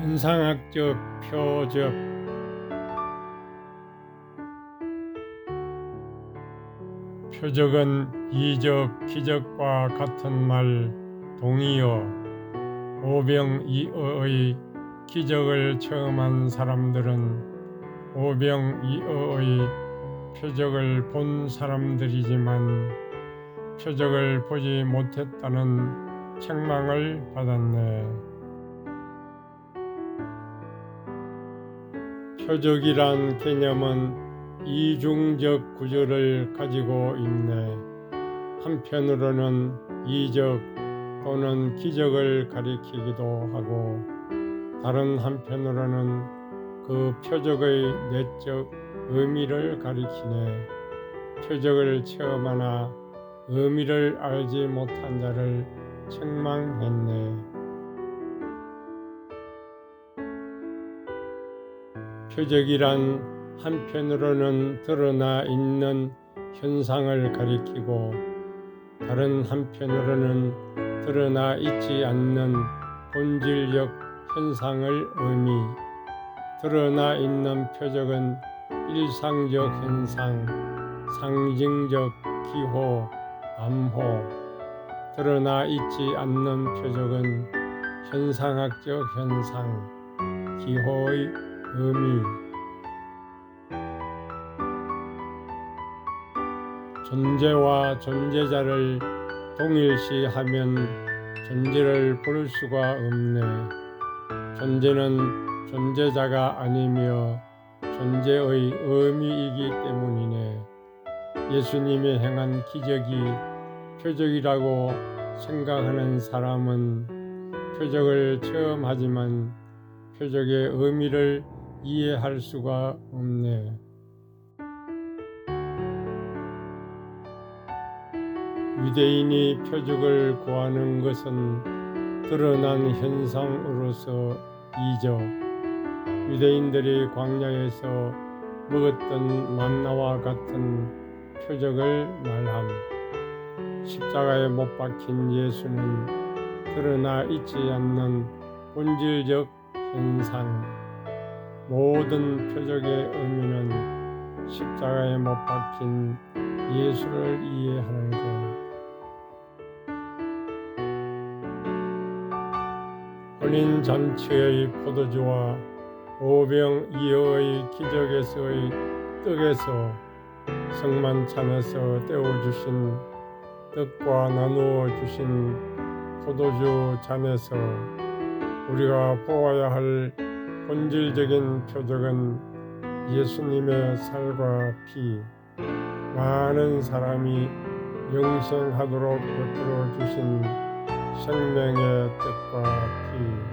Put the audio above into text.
현상학적 표적 표적은 이적, 기적과 같은 말 동의어 오병이어의 기적을 체험한 사람들은 오병이어의 표적을 본 사람들이지만 표적을 보지 못했다는 책망을 받았네. 표적이란 개념은 이중적 구조를 가지고 있네. 한편으로는 이적 또는 기적을 가리키기도 하고 다른 한편으로는 그 표적의 내적 의미를 가리키네. 표적을 체험하나 의미를 알지 못한 자를 책망했네. 표적이란 한편으로는 드러나 있는 현상을 가리키고 다른 한편으로는 드러나 있지 않는 본질적 현상을 의미 드러나 있는 표적은 일상적 현상, 상징적 기호, 암호 드러나 있지 않는 표적은 현상학적 현상, 기호의 의미 존재와 존재자를 동일시하면 존재를 볼 수가 없네. 존재는 존재자가 아니며 존재의 의미이기 때문이네. 예수님이 행한 기적이 표적이라고 생각하는 사람은 표적을 체험하지만 표적의 의미를 이해할 수가 없네. 유대인이 표적을 구하는 것은 드러난 현상으로서 이적. 유대인들이 광야에서 먹었던 만나와 같은 표적을 말함. 십자가에 못 박힌 예수는 드러나 있지 않는 본질적 현상. 모든 표적의 의미는 십자가에 못 박힌 예수를 이해하는 것. 혼인 잔치의 포도주와 오병 이어의 기적에서의 떡에서 성만찬에서 떼어주신 떡과 나누어 주신 포도주 잔에서 우리가 보아야 할 본질적인 표적은 예수님의 살과 피, 많은 사람이 영생하도록 베풀어 주신 생명의 뜻과 피.